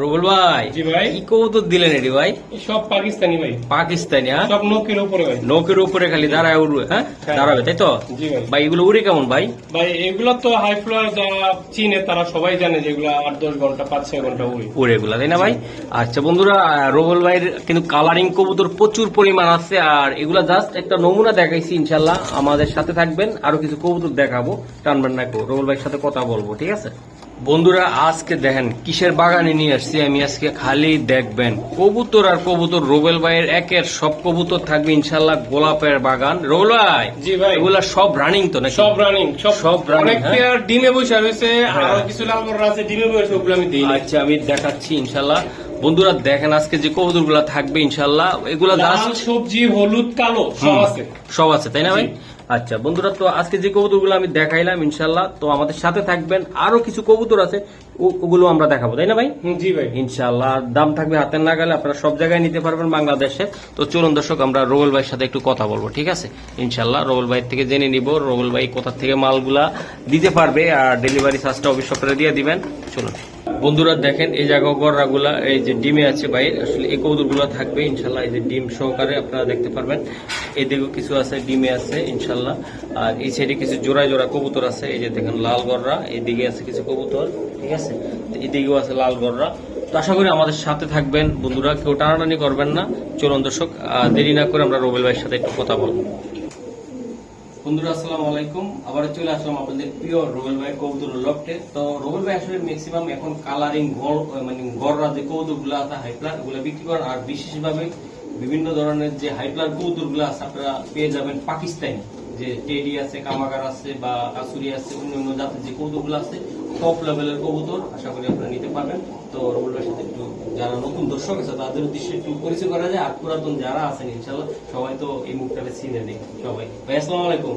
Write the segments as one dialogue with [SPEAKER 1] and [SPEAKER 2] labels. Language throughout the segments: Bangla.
[SPEAKER 1] রুবুল ভাই
[SPEAKER 2] জি ভাই।
[SPEAKER 1] কি কবুতর দিলেন এটি ভাই?
[SPEAKER 2] সব পাকিস্তানি ভাই।
[SPEAKER 1] পাকিস্তানি হ্যাঁ?
[SPEAKER 2] সব নৌকের উপরে ভাই।
[SPEAKER 1] নৌকের উপরে খালি দাঁড়ায় উড়বে হ্যাঁ?
[SPEAKER 2] হ্যাঁ।
[SPEAKER 1] দাঁড়াবে তাই তো?
[SPEAKER 2] জি ভাই।
[SPEAKER 1] ভাই এগুলো উড়ে কেমন ভাই?
[SPEAKER 2] ভাই এগুলো তো হাই ফ্লোয়ার যারা চিনে তারা সবাই জানে যে এগুলো আট দশ ঘণ্টা পাঁচ ছয় ঘণ্টা উড়ে।
[SPEAKER 1] উড়ে এগুলা তাই না ভাই? আচ্ছা বন্ধুরা রুবুল ভাইয়ের কিন্তু কালারিং কবুতর প্রচুর পরিমাণ আছে আর এগুলা জাস্ট একটা নমুনা দেখাইছি ইনশাল্লাহ আমাদের সাথে থাকবেন আরও কিছু কবুতর দেখাবো টানবেন না রুবুল ভাইয়ের সাথে কথা বলব ঠিক আছে? বন্ধুরা আজকে দেখেন কিসের বাগানে নিয়ে আসছি আমি আজকে? খালি দেখবেন কবুতর আর কবুতর রোবেল ভাইয়ের একের সব কবুতর থাকবে ইনশাল্লাহ গোলাপের বাগান। রোবেল ভাই
[SPEAKER 2] জি ভাই।
[SPEAKER 1] এগুলা সব রানিং তো নাকি?
[SPEAKER 2] সব রানিং সব
[SPEAKER 1] সব running,
[SPEAKER 2] অনেক
[SPEAKER 1] হ্যাঁ।
[SPEAKER 2] পেয়ার ডিমে বসে রয়েছে
[SPEAKER 1] হ্যাঁ।
[SPEAKER 2] আরও কিছু লাল বড় আছে ডিমে বসে ওগুলো আমি দিই
[SPEAKER 1] আচ্ছা আমি দেখাচ্ছি ইনশাল্লাহ বন্ধুরা দেখেন আজকে যে কবুতরগুলা থাকবে ইনশাল্লাহ এগুলা
[SPEAKER 2] সবজি হলুদ কালো সব আছে।
[SPEAKER 1] সব আছে তাই না ভাই? আচ্ছা বন্ধুরা তো আজকে যে কবুতরগুলো আমি দেখাইলাম ইনশাল্লাহ তো আমাদের সাথে থাকবেন আরও কিছু কবুতর আছে ওগুলো আমরা দেখাবো তাই না ভাই?
[SPEAKER 2] জি ভাই।
[SPEAKER 1] ইনশাল্লাহ দাম থাকবে হাতের নাগালে আপনারা সব জায়গায় নিতে পারবেন বাংলাদেশে। তো চলুন দর্শক আমরা রোবল ভাইয়ের সাথে একটু কথা বলব ঠিক আছে? ইনশাল্লাহ রোবল ভাইয়ের থেকে জেনে নিব রোবল ভাই কোথা থেকে মালগুলা দিতে পারবে আর ডেলিভারি চার্জটা অবশ্য করে দিয়ে দিবেন। চলুন। বন্ধুরা দেখেন, এই জায়গা গররাগুলা এই যে ডিমে আছে ভাই, আসলে এই কবুতরগুলো থাকবে, ইনশাল্লাহ এই যে ডিম সহকারে আপনারা দেখতে পারবেন। এদিকেও কিছু আছে, ডিমে আছে, ইনশাল্লাহ। আর এই সাইডে কিছু জোড়া জোড়া কবুতর আছে, এই যে দেখেন লাল গররা এইদিকে আছে কিছু কবুতর, ঠিক আছে? এদিকেও আছে লাল গররা। তো আশা করি আমাদের সাথে থাকবেন, বন্ধুরা, কেউ টানাটানি করবেন না। চলুন দর্শক দেরি না করে আমরা রোবেল ভাইয়ের সাথে একটু কথা বলব। বন্ধুরা, আসসালামু আলাইকুম। আবার চলে আসলাম আপনাদের প্রিয় রোবেল ভাই তো রোবেল ভাই, আসলে ম্যাক্সিমাম এখন কালারিং ঘর মানে গররা যে কবুতরগুলো আছে হাইপ্লার ওগুলো বিক্রি করেন। আর বিশেষভাবে বিভিন্ন ধরনের যে হাইপ্লার কবুতরগুলো আছে, আপনারা পেয়ে যাবেন পাকিস্তানি। যে টেডি আছে, কামাগার আছে বা কাসুরি আছে অন্য অন্য জাতের যে কবুতরগুলো আছে টপ লেভেলের কবুতর, আশা করি আপনারা নিতে পারবেন। তো রোবেল ভাইয়ের সাথে একটু যারা নতুন দর্শক আছে তাদের উদ্দেশ্যে একটু পরিচয় করা যায়। আর পুরাতন যারা আছেন ইনশাল্লাহ সবাই তো এই মুখটাকে চিনে নেই সবাই। ভাই আসসালামু আলাইকুম।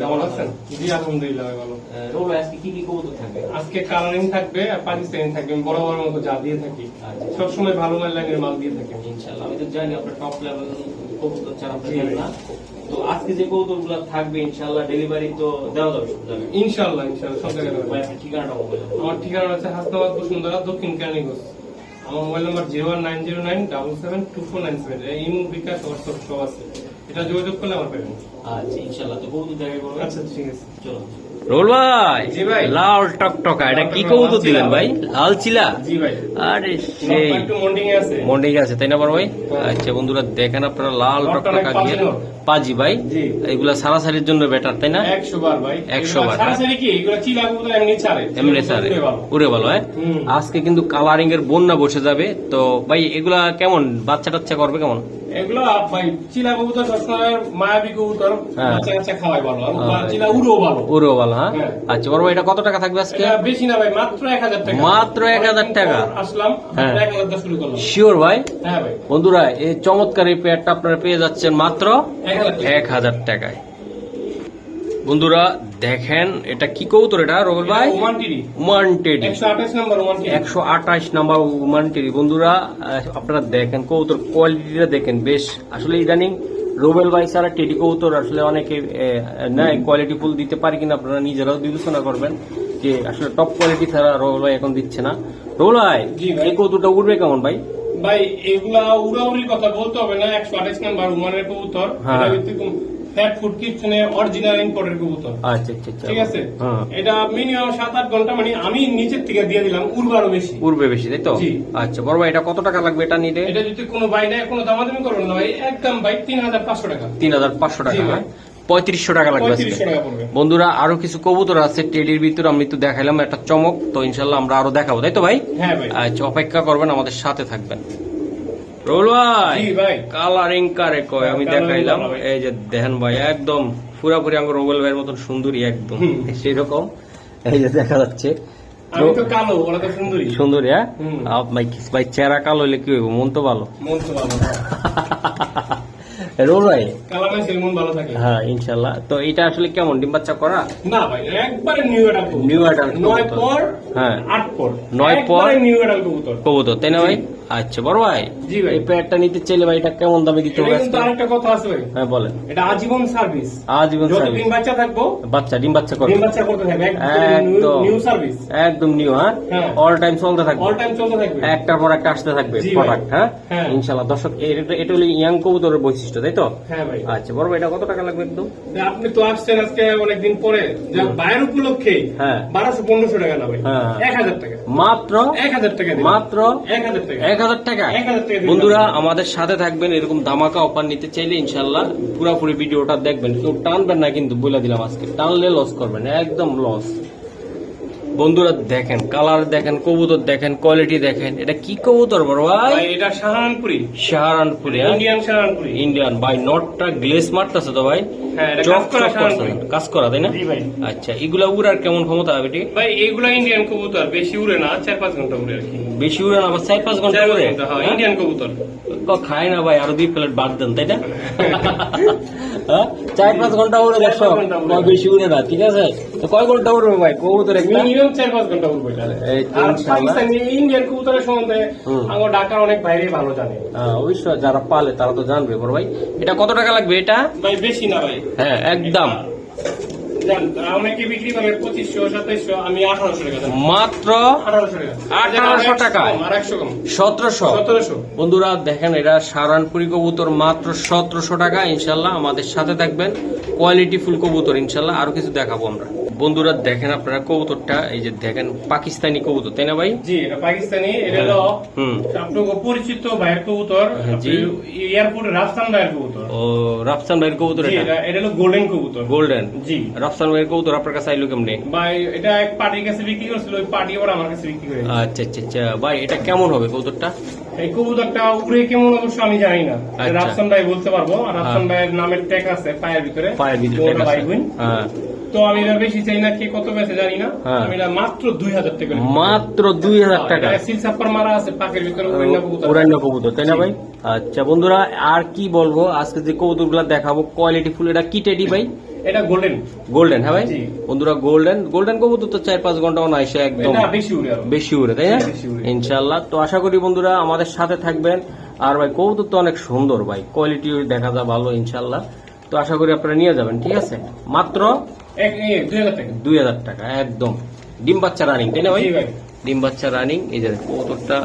[SPEAKER 1] কেমন আছেন?
[SPEAKER 2] জি আলহামদুলিল্লাহ ভালো।
[SPEAKER 1] রোল আজকে কি কি কবুতর থাকবে?
[SPEAKER 2] আজকে কালারিং থাকবে আর পাকিস্তানি থাকবে। আমি বড় বড় মতো যা দিয়ে থাকি।
[SPEAKER 1] আচ্ছা।
[SPEAKER 2] সবসময় ভালো মাল লাইনের মাল দিয়ে থাকি।
[SPEAKER 1] ইনশাআল্লাহ আমি তো জানি আপনার টপ লেভেল কবুতর ছাড়া না। তো আজকে যে কবুতরগুলো থাকবে ইনশাআল্লাহ ডেলিভারি তো দেওয়া যাবে সব জায়গায়।
[SPEAKER 2] ইনশাল্লাহ ইনশাল্লাহ সব জায়গায়
[SPEAKER 1] ঠিকানাটা
[SPEAKER 2] আমার ঠিকানা আছে হাসনাবাদ বসুন্ধরা দক্ষিণ কেরানীগঞ্জ। আমার mobile number zero one nine zero nine double seven two four nine seven imo bKash WhatsApp সব আছে। এটা যোগাযোগ করলে আমার পাবেন
[SPEAKER 1] আচ্ছা ইনশাআল্লাহ তো কবুতর দেখা করবেন
[SPEAKER 2] আচ্ছা ঠিক আছে।
[SPEAKER 1] চলো। রোল ভাই
[SPEAKER 2] জি ভাই।
[SPEAKER 1] লাল টকটকা। এটা কি কবুতর দিলেন ভাই। লাল চিলা?
[SPEAKER 2] জি ভাই।
[SPEAKER 1] আরে সেই।
[SPEAKER 2] একটু মন্ডিং আছে।
[SPEAKER 1] মন্ডে আছে তাই না বড় ভাই?
[SPEAKER 2] হ্যাঁ।
[SPEAKER 1] আচ্ছা বন্ধুরা দেখেন আপনারা লাল টকটকা দিয়ে
[SPEAKER 2] পাজি
[SPEAKER 1] ভাই এগুলা সারাসারির জন্য বেটার তাই না?
[SPEAKER 2] একশো বার ভাই।
[SPEAKER 1] 100 বার, হ্যাঁ?
[SPEAKER 2] এমনি
[SPEAKER 1] স্যার
[SPEAKER 2] উড়ে ভালো।
[SPEAKER 1] হ্যাঁ? আজকে কিন্তু কালারিং এর বন্যা বসে যাবে তো ভাই এগুলা কেমন? বাচ্চা টাচ্চা করবে কেমন?
[SPEAKER 2] এগুলো ভাই চিলা কবুতর সবসময় মায়াবী কবুতর
[SPEAKER 1] হ্যাঁ।
[SPEAKER 2] বাচ্চা কাচ্চা খাওয়াই ভালো।
[SPEAKER 1] হ্যাঁ।
[SPEAKER 2] চিলা উড়ো ভালো।
[SPEAKER 1] উড়েও ভালো হ্যাঁ। আচ্ছা বড় এটা কত টাকা থাকবে আজকে?
[SPEAKER 2] বেশি না ভাই মাত্র এক হাজার টাকা।
[SPEAKER 1] মাত্র 1000 টাকা?
[SPEAKER 2] আসলাম
[SPEAKER 1] হ্যাঁ।
[SPEAKER 2] এক হাজার শুরু করলাম।
[SPEAKER 1] শিওর ভাই?
[SPEAKER 2] হ্যাঁ ভাই।
[SPEAKER 1] বন্ধুরা এই চমৎকার এই পেয়ারটা আপনারা পেয়ে যাচ্ছেন মাত্র
[SPEAKER 2] এক হাজার
[SPEAKER 1] টাকায়। বন্ধুরা দেখেন এটা কি কৌতর এটা রবল ভাই?
[SPEAKER 2] Oman teddy. একশো আঠাশ নম্বর ওমান টিডি।
[SPEAKER 1] বন্ধুরা আপনারা দেখেন কৌতর কোয়ালিটিটা দেখেন বেশ। আসলে ইদানিং রোবেল ভাই ছাড়া টেডি কৌতর আসলে অনেকে নেয় কোয়ালিটি ফুল দিতে পারি কিনা আপনারা নিজেরাও বিবেচনা করবেন যে আসলে টপ কোয়ালিটি ছাড়া রোবেল ভাই এখন দিচ্ছে না। রোবেল ভাই। এই কৌতুরটা উঠবে কেমন ভাই?
[SPEAKER 2] ভাই এগুলা উড়াউড়ির কথা বলতে হবে না একশো আঠাশ নাম্বার ওমানের কবুতর
[SPEAKER 1] হ্যাঁ।
[SPEAKER 2] এটা ভিত্তিক ফ্যাট ফুড কিচেনে অরিজিনাল ইম্পোর্টের কবুতর।
[SPEAKER 1] আচ্ছা আচ্ছা আচ্ছা।
[SPEAKER 2] ঠিক আছে?
[SPEAKER 1] হ্যাঁ।
[SPEAKER 2] এটা মিনিমাম সাত আট ঘণ্টা মানে আমি নিচের থেকে দিয়ে দিলাম উড়বারও বেশি।
[SPEAKER 1] উড়বে বেশি তাই তো? আচ্ছা বড় ভাই এটা কত টাকা লাগবে এটা নিলে?
[SPEAKER 2] এটা যদি কোনো বাই নেয় কোনো দামাদামি করবেন না ভাই একদম ভাই তিন হাজার পাঁচশো টাকা।
[SPEAKER 1] তিন হাজার পাঁচশো টাকা
[SPEAKER 2] ভাই।
[SPEAKER 1] পঁয়ত্রিশশো টাকা লাগবে বন্ধুরা আরও কিছু কবুতর আছে টেডির ভিতরে আমি তো দেখাইলাম একটা চমক তো ইনশাল্লাহ আমরা আরও দেখাবো তাই তো ভাই?
[SPEAKER 2] হ্যাঁ
[SPEAKER 1] আচ্ছা অপেক্ষা করবেন আমাদের সাথে থাকবেন। রোল ভাই কালারিং কারে কয়? আমি দেখাইলাম। এই যে দেখেন ভাই একদম পুরাপুরি আমার রোবেল ভাইয়ের মতন সুন্দরী একদম। সেরকম এই যে দেখা যাচ্ছে।
[SPEAKER 2] আমি তো কালো ওরা তো সুন্দরী।
[SPEAKER 1] সুন্দরী হ্যাঁ? ভাই ভাই চেহারা কালো হলে কি হইব? মন তো ভালো।
[SPEAKER 2] মন তো ভালো সেলমন ভালো থাকে।
[SPEAKER 1] হ্যাঁ ইনশাআল্লাহ তো এটা আসলে কেমন? ডিম বাচ্চা করা?
[SPEAKER 2] না ভাই একবারে নিউ
[SPEAKER 1] New
[SPEAKER 2] নয় পর
[SPEAKER 1] হ্যাঁ।
[SPEAKER 2] আট পর।
[SPEAKER 1] নয় পর।
[SPEAKER 2] নিউ কবুতর।
[SPEAKER 1] কবুতর তাই না ভাই? আচ্ছা বড় ভাই
[SPEAKER 2] জি ভাই।
[SPEAKER 1] এই প্যাডটা নিতে চাইলে ভাই এটা কেমন দামে দিতে হবে
[SPEAKER 2] কিন্তু? আরেকটা কথা আছে ভাই।
[SPEAKER 1] হ্যাঁ বলেন।
[SPEAKER 2] এটা আজীবন সার্ভিস
[SPEAKER 1] আজীবন
[SPEAKER 2] যতদিন
[SPEAKER 1] সার্ভিস
[SPEAKER 2] বাচ্চা থাকব
[SPEAKER 1] বাচ্চা ডিম বাচ্চা করবে।
[SPEAKER 2] ডিম বাচ্চা করতে থাকবে।
[SPEAKER 1] একদম।
[SPEAKER 2] নিউ সার্ভিস
[SPEAKER 1] একদম নিউ হ্যাঁ?
[SPEAKER 2] হ্যাঁ।
[SPEAKER 1] অল টাইম চলতে থাকবে।
[SPEAKER 2] অল টাইম চলতে থাকবে।
[SPEAKER 1] একটার পর একটা আসতে থাকবে প্রোডাক্ট হ্যাঁ?
[SPEAKER 2] হ্যাঁ।
[SPEAKER 1] ইনশাল্লাহ দর্শক এটা এটা হলো ইয়াং কবুতরের বৈশিষ্ট্য তাই তো?
[SPEAKER 2] হ্যাঁ ভাই।
[SPEAKER 1] আচ্ছা বড় ভাই এটা কত টাকা লাগবে একদম?
[SPEAKER 2] আপনি তো আসছেন আজকে অনেকদিন পরে। যা বাইরের উপলক্ষে
[SPEAKER 1] হ্যাঁ।
[SPEAKER 2] বারোশো পনেরোশো টাকা না ভাই।
[SPEAKER 1] হ্যাঁ।
[SPEAKER 2] এক হাজার টাকা।
[SPEAKER 1] মাত্র
[SPEAKER 2] এক হাজার টাকা
[SPEAKER 1] মাত্র
[SPEAKER 2] এক হাজার টাকা।
[SPEAKER 1] হাজার টাকা। বন্ধুরা আমাদের সাথে থাকবেন এরকম দামাকা অফার নিতে চাইলে ইনশাল্লাহ পুরোপুরি ভিডিওটা দেখবেন। কেউ টানবেন না কিন্তু বলে দিলাম আজকে। টানলে লস করবেন একদম লস বন্ধুরা দেখেন কালার দেখেন কবুতর দেখেন কোয়ালিটি দেখেন। এটা কি কবুতর বড় ভাই?
[SPEAKER 2] এটা সাহারানপুরি।
[SPEAKER 1] শাহরানপুরে হ্যাঁ?
[SPEAKER 2] ইন্ডিয়ান সাহারানপুরি।
[SPEAKER 1] ইন্ডিয়ান ভাই নটটা গ্লেস মারতেছে তো ভাই।
[SPEAKER 2] হ্যাঁ, এটা কাজ করা
[SPEAKER 1] চক কাজ করা তাই না? আচ্ছা এগুলা উড়ার কেমন ক্ষমতা হবে এটি?
[SPEAKER 2] ভাই এইগুলা ইন্ডিয়ান কবুতর বেশি উড়ে না চার পাঁচ ঘণ্টা উড়ে আর কি।
[SPEAKER 1] বেশি উড়ে না আবার চার পাঁচ
[SPEAKER 2] ঘণ্টা
[SPEAKER 1] উড়ে?
[SPEAKER 2] হ্যাঁ, ইন্ডিয়ান কবুতর।
[SPEAKER 1] খায় না ভাই আরও দুই প্লেট বাদ দেন তাই না? হ্যাঁ? চার পাঁচ ঘণ্টা উড়ে দেখো। বেশি উড়ে না ঠিক আছে? তো কয় ঘণ্টা উড়বে ভাই কবুতর একটা?
[SPEAKER 2] মিনিমাম চার পাঁচ ঘণ্টা উড়বে এটা। আর পাকিস্তানি ইন্ডিয়ান কবুতরের সম্বন্ধে আমার ঢাকার অনেক বাইরে ভালো জানে।
[SPEAKER 1] হ্যাঁ, অবশ্যই যারা পালে তারা তো জানবে বড় ভাই। এটা কত টাকা লাগবে এটা?
[SPEAKER 2] ভাই বেশি না ভাই।
[SPEAKER 1] হ্যাঁ একদম।
[SPEAKER 2] জান, অনেকে বিক্রি করে পঁচিশশো সাতাইশশো আমি আঠারোশো টাকা দাম
[SPEAKER 1] মাত্র
[SPEAKER 2] আঠারোশো টাকা।
[SPEAKER 1] 1800 টাকা।
[SPEAKER 2] আর একশো কম।
[SPEAKER 1] সতেরোশো।
[SPEAKER 2] সতেরোশো।
[SPEAKER 1] বন্ধুরা দেখেন এটা সারানপুরি কবুতর মাত্র সতেরোশো টাকা। ইনশাল্লাহ আমাদের সাথে থাকবেন। কোয়ালিটি ফুল কবুতর ইনশাল্লাহ আরও কিছু দেখাবো আমরা। বন্ধুরা দেখেন আপনারা কবুতরটা এই যে দেখেন পাকিস্তানি কবুতর তাই না ভাই?
[SPEAKER 2] জি এটা পাকিস্তানি এটা হলো আপনাকে পরিচিত ভাইয়ের কবুতর
[SPEAKER 1] হ্যাঁ, জি।
[SPEAKER 2] এয়ারপোর্ট রাজস্থান ভাইয়ের কবুতর।
[SPEAKER 1] ও রাফসান ভাইয়ের কবুতর এটা?
[SPEAKER 2] হলো গোল্ডেন কবুতর।
[SPEAKER 1] গোল্ডেন?
[SPEAKER 2] জি।
[SPEAKER 1] রাফসান ভাইয়ের কবুতর আপনার কাছে আইলো কেমনে?
[SPEAKER 2] ভাই এটা এক পার্টির কাছে বিক্রি করছিল ওই পার্টি আবার আমার কাছে বিক্রি করে
[SPEAKER 1] আচ্ছা আচ্ছা আচ্ছা। ভাই এটা কেমন হবে কবুতরটা?
[SPEAKER 2] এই কবুতরটা উপরে কেমন অবশ্য আমি জানি না।
[SPEAKER 1] আচ্ছা।
[SPEAKER 2] রাফসান ভাই বলতে পারব। রাফসান
[SPEAKER 1] হ্যাঁ।
[SPEAKER 2] ভাইয়ের নামের ট্যাগ আছে পায়ের ভিতরে।
[SPEAKER 1] পায়ের ভিতরে
[SPEAKER 2] ভাই বোন।
[SPEAKER 1] হ্যাঁ।
[SPEAKER 2] তো আমি বেশি চাই না কে কত বেশি জানি না।
[SPEAKER 1] হ্যাঁ।
[SPEAKER 2] আমি এটা মাত্র দুই হাজার টাকা
[SPEAKER 1] মাত্র দুই হাজার টাকা।
[SPEAKER 2] সিল মারা আছে পাকের ভিতরে
[SPEAKER 1] উড়ান্য কবুতর। তাই না ভাই? আচ্ছা বন্ধুরা আর কি বলব? আজকে যে দেখাবো কোয়ালিটি ফুল এটা কি টেডি ভাই?
[SPEAKER 2] এটা গোল্ডেন
[SPEAKER 1] গোল্ডেন হ্যাঁ ভাই? বন্ধুরা গোল্ডেন গোল্ডেন কবুতর তো চার পাঁচ ঘন্টাও না এসে একদম
[SPEAKER 2] বেশি উড়ে
[SPEAKER 1] তাই না? ইনশাল্লাহ তো আশা করি বন্ধুরা আমাদের সাথে থাকবেন। আর ভাই কবুতর তো অনেক সুন্দর ভাই। কোয়ালিটি দেখা যায় ভালো ইনশাল্লাহ তো আশা করি আপনারা নিয়ে যাবেন ঠিক আছে? মাত্র
[SPEAKER 2] দুই হাজার টাকা।
[SPEAKER 1] একদম। ডিম বাচ্চা রানিং তাই না ভাই? ডিম বাচ্চা রানিং এই যে কবুতরটা।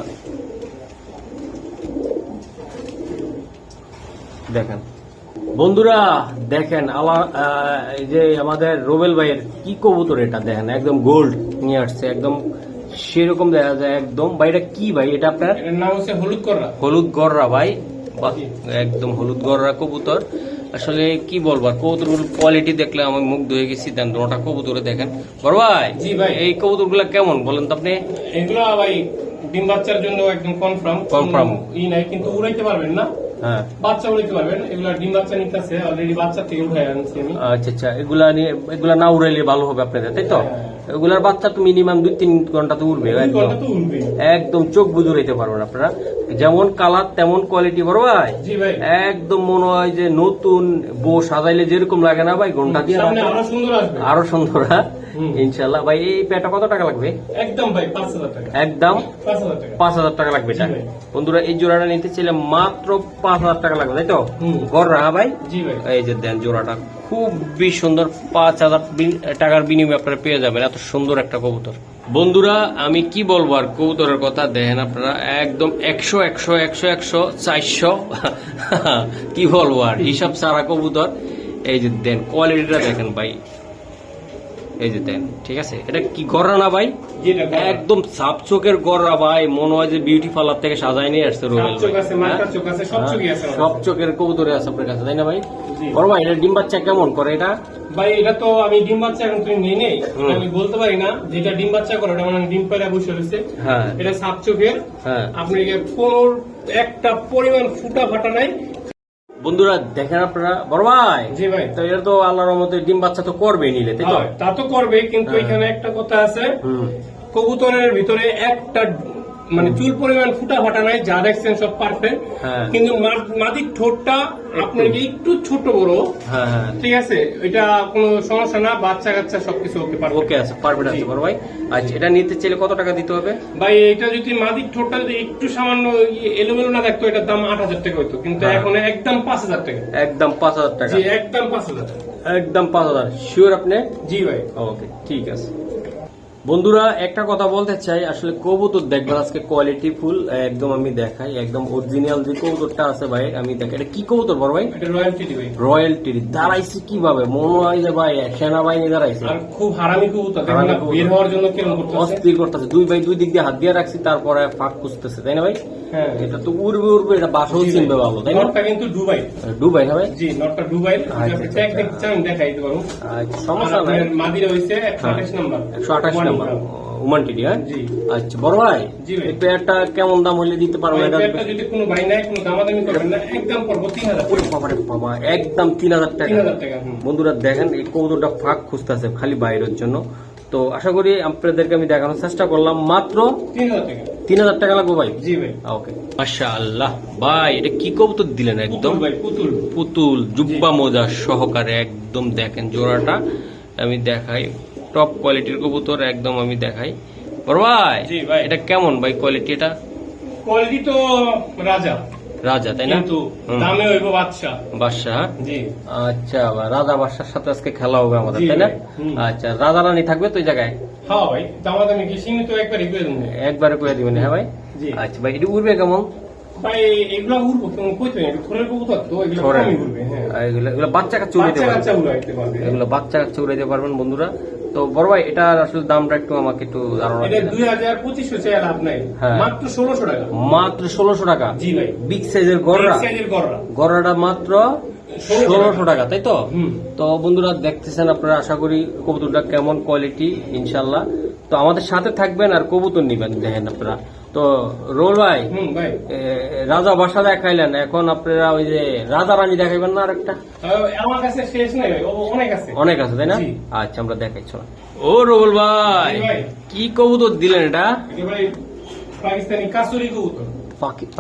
[SPEAKER 1] দেখেন। বন্ধুরা দেখেন আমার যে আমাদের রোবেল ভাইয়ের কি কবুতর এটা দেখেন একদম গোল্ড নিয়ে আসছে একদম সেরকম দেখা যায় একদম। ভাই এটা কি ভাই? এটা আপনার?
[SPEAKER 2] নাম হচ্ছে হলুদ কররা।
[SPEAKER 1] হলুদ গররা ভাই একদম হলুদ গররা কবুতর। আসলে কি বলব কবুতর কোয়ালিটি দেখলে আমি মুগ্ধ হয়ে গেছি। দেন দুটা কবুতরে দেখেন। বর ভাই
[SPEAKER 2] জি ভাই।
[SPEAKER 1] এই কবুতর কেমন বলেন তো আপনি?
[SPEAKER 2] এগুলো ভাই ডিম বাচ্চার জন্য একদম কনফার্ম
[SPEAKER 1] কনফার্ম
[SPEAKER 2] ই নাই কিন্তু উড়াইতে পারবেন না। বাচ্চা উড়াইতে পারবেন এগুলো ডিম বাচ্চা নিতেছে অলরেডি বাচ্চা থেকে উঠে আনছি আমি।
[SPEAKER 1] আচ্ছা আচ্ছা এগুলা নিয়ে এগুলা না উড়াইলে ভালো হবে আপনাদের তাই তো?
[SPEAKER 2] হ্যাঁ।
[SPEAKER 1] এগুলার বাচ্চা তো মিনিমাম দুই তিন ঘণ্টা তো উঠবে একদম। চোখ বুঝে উড়াইতে পারবেন আপনারা। যেমন কালার তেমন কোয়ালিটি বড় ভাই। একদম মনে হয় যে নতুন বো সাজাইলে যেরকম লাগে না ভাই ঘণ্টা দিয়ে
[SPEAKER 2] আরও সুন্দর
[SPEAKER 1] আরও সুন্দর হ্যাঁ? ইনশাল্লাহ ভাই এই পেটা কত টাকা লাগবে?
[SPEAKER 2] একদম ভাই পাঁচ হাজার টাকা।
[SPEAKER 1] একদম?
[SPEAKER 2] পাঁচ হাজার টাকা।
[SPEAKER 1] লাগবে এটা?
[SPEAKER 2] ভাই।
[SPEAKER 1] বন্ধুরা এই জোড়াটা নিতে চাইলে মাত্র পাঁচ হাজার টাকা লাগবে তাই তো?
[SPEAKER 2] হুম।
[SPEAKER 1] গড়রা হ্যাঁ ভাই?
[SPEAKER 2] জি ভাই।
[SPEAKER 1] এই যে দেন জোড়াটা খুবই সুন্দর। পাঁচ হাজার টাকার বিনিময়ে আপনারা পেয়ে যাবেন এত সুন্দর একটা কবুতর। বন্ধুরা আমি কি বলব আর কবুতরের কথা? দেখেন আপনারা একদম একশো একশো একশো একশো চারশো। কি বলব আর হিসাব সারা কবুতর। এই যে দেন কোয়ালিটিটা দেখেন ভাই। এই যে দেন ঠিক আছে? এটা কি গড়া না ভাই? একদম সাপ চোখের গড়া ভাই মনে হয় যে বিউটি পার্লার থেকে সাজাই নিয়ে আসছে রোবেল
[SPEAKER 2] সব কাছে।
[SPEAKER 1] চোখের কবুতরে আছে আপনার কাছে তাই না ভাই? বড় ভাই এটা ডিম বাচ্চা কেমন করে এটা?
[SPEAKER 2] ভাই এটা তো আমি ডিম বাচ্চা এখন তুমি নেই নেই। আমি বলতে পারি না যেটা ডিম বাচ্চা করে ওটা মানে ডিম পেলা বসে রয়েছে।
[SPEAKER 1] হ্যাঁ।
[SPEAKER 2] এটা সাপ চোখের।
[SPEAKER 1] হ্যাঁ।
[SPEAKER 2] আপনি কোন একটা পরিমাণ ফুটা ফাটা নাই।
[SPEAKER 1] বন্ধুরা দেখেন আপনারা বড় ভাই।
[SPEAKER 2] জি ভাই।
[SPEAKER 1] তো এটা তো আল্লাহর রহমতে ডিম বাচ্চা তো করবেই নিলে তাই তো?
[SPEAKER 2] হয়, তা তো করবে কিন্তু
[SPEAKER 1] হ্যাঁ।
[SPEAKER 2] এখানে একটা কথা আছে। কবুতরের ভিতরে একটা মানে চুল পরিমাণ ফুটা ফাটা নাই যা দেখছেন সব পারফেক্ট
[SPEAKER 1] হ্যাঁ।
[SPEAKER 2] কিন্তু মাদির ঠোঁটটা আপনার একটু ছোট বড়?
[SPEAKER 1] হ্যাঁ হ্যাঁ।
[SPEAKER 2] ঠিক আছে? এটা কোনো সমস্যা না বাচ্চা কাচ্চা সবকিছু ওকে পারবে
[SPEAKER 1] ওকে আছে পারফেক্ট আছে বড় ভাই। আচ্ছা এটা নিতে চাইলে কত টাকা দিতে হবে?
[SPEAKER 2] ভাই এটা যদি মাদির ঠোঁটটা যদি একটু সামান্য এলোমেলো না থাকতো এটার দাম আট হাজার টাকা হইতো। কিন্তু। এখন একদম পাঁচ হাজার টাকা।
[SPEAKER 1] একদম পাঁচ হাজার টাকা।
[SPEAKER 2] একদম পাঁচ হাজার টাকা।
[SPEAKER 1] একদম পাঁচ হাজার। শিওর আপনি?
[SPEAKER 2] জি ভাই।
[SPEAKER 1] ওকে ঠিক আছে। বন্ধুরা একটা কথা বলতে চাই। আসলে কবুতর দেখবেন আজকে কোয়ালিটি ফুল একদম আমি দেখাই একদম অরিজিনাল যে কবুতরটা আছে ভাই আমি দেখাই। এটা কি কবুতর বড় ভাই?
[SPEAKER 2] ভাই।
[SPEAKER 1] রয়্যালটি দাঁড়াইছে কীভাবে? মনে হয় যে ভাই সেনাবাহিনী দাঁড়াইছে।
[SPEAKER 2] আর খুব হারামি কবুতর বের হওয়ার জন্য কেমন করতেছে।
[SPEAKER 1] অস্থির করতেছে। দুই ভাই দুই দিক দিয়ে হাত দিয়ে রাখছি তারপরে ফাঁক খুঁজতেছে তাই না ভাই?
[SPEAKER 2] হ্যাঁ।
[SPEAKER 1] এটা তো উড়বে উড়বে এটা বাসাও চিনবে ভালো তাই না?
[SPEAKER 2] নটটা কিন্তু দুবাই
[SPEAKER 1] ডুবাই না ভাই?
[SPEAKER 2] জি নটটা দুবাই
[SPEAKER 1] আচ্ছা,
[SPEAKER 2] আপনি ট্যাগ দেখতে চান দেখাই দিতে
[SPEAKER 1] আচ্ছা, সমস্যা নাই।
[SPEAKER 2] মাদিরা হইছে একশো আঠাশ নাম্বার।
[SPEAKER 1] একশো আঠাশ
[SPEAKER 2] One
[SPEAKER 1] নাম্বার। টিডি হ্যাঁ? আচ্ছা বড় ভাই এই পেয়ারটা কেমন দাম হলে দিতে পারব? এটা
[SPEAKER 2] যদি কোনো ভাই নাই কোনো দামাদামি করবেন না একদম পড়ব তিন হাজার
[SPEAKER 1] ওরে বাবা রে বাবা একদম তিন হাজার টাকা।
[SPEAKER 2] তিন হাজার টাকা
[SPEAKER 1] বন্ধুরা দেখেন এই কৌতুকটা ফাঁক খুঁজতেছে খালি বাইরের জন্য। তো আশা করি আপনাদেরকে আমি দেখানোর চেষ্টা করলাম। মাত্র
[SPEAKER 2] তিন হাজার টাকা।
[SPEAKER 1] তিন হাজার টাকা লাগবে ভাই?
[SPEAKER 2] জি ভাই।
[SPEAKER 1] ওকে। ভাই এটা কি কবুতর দিলেন একদম?
[SPEAKER 2] পুতুল
[SPEAKER 1] জুব্বা মোজা সহকারে একদম দেখেন জোড়াটা। আমি দেখাই। টপ কোয়ালিটির কবুতর একদম আমি দেখাই। বড় ভাই এটা কেমন ভাই কোয়ালিটি এটা?
[SPEAKER 2] কোয়ালিটি তো রাজা।
[SPEAKER 1] রাজা তাই না?
[SPEAKER 2] দামে হইব বাদশা।
[SPEAKER 1] বাদশাহ
[SPEAKER 2] জি।
[SPEAKER 1] আচ্ছা রাজা বাদশার সাথে আজকে খেলা হবে আমাদের তাই না? আচ্ছা রাজা রানী থাকবে তো জায়গায়?
[SPEAKER 2] হ্যাঁ ভাই। দামাদামি কি সীমিত? একবার এগুলো দেবো
[SPEAKER 1] একবারে করে দিবেন হ্যাঁ ভাই?
[SPEAKER 2] জি।
[SPEAKER 1] আচ্ছা ভাই এটা উড়বে কেমন?
[SPEAKER 2] ভাই এগুলা উড়বো কেমন? কইতে না থোড়ের কবুতর তো এগুলো উড়বে হ্যাঁ।
[SPEAKER 1] আর এগুলো এগুলো বাচ্চা কাচ্চা উড়াইতে
[SPEAKER 2] বাচ্চা
[SPEAKER 1] পারবে
[SPEAKER 2] কাচ্চা উড়াইতে পারবে।
[SPEAKER 1] এগুলো বাচ্চা কাচ্চা উড়াইতে পারবেন বন্ধুরা। তো বড় ভাই এটার আসলে দামটা একটু আমাকে একটু ধারণা
[SPEAKER 2] এটা
[SPEAKER 1] দিন।
[SPEAKER 2] দুই হাজার পঁচিশশো লাভ নাই।
[SPEAKER 1] হ্যাঁ।
[SPEAKER 2] মাত্র ষোলোশো টাকা।
[SPEAKER 1] মাত্র 1600 টাকা?
[SPEAKER 2] জি ভাই।
[SPEAKER 1] বিগ সাইজের গররা?
[SPEAKER 2] বিগ সাইজের গররা।
[SPEAKER 1] গররাটা মাত্র
[SPEAKER 2] 1600
[SPEAKER 1] ষোলোশো টাকা তাই তো? তো বন্ধুরা দেখতেছেন আপনারা আশা করি কবুতরটা কেমন কোয়ালিটি ইনশাল্লাহ তো আমাদের সাথে থাকবেন আর কবুতর নিবেন দেখেন আপনারা। তো রোল ভাই রাজা বাসা দেখাইলেন এখন আপনারা ওই যে রাজা রানী দেখাইবেন না আরেকটা?
[SPEAKER 2] আমার কাছে শেষ নাই অনেক আছে।
[SPEAKER 1] অনেক আছে তাই না? আচ্ছা আমরা দেখাই চলো ও রোল ভাই কি কবুতর দিলেন এটা?
[SPEAKER 2] পাকিস্তানি কাসুরি কবুতর।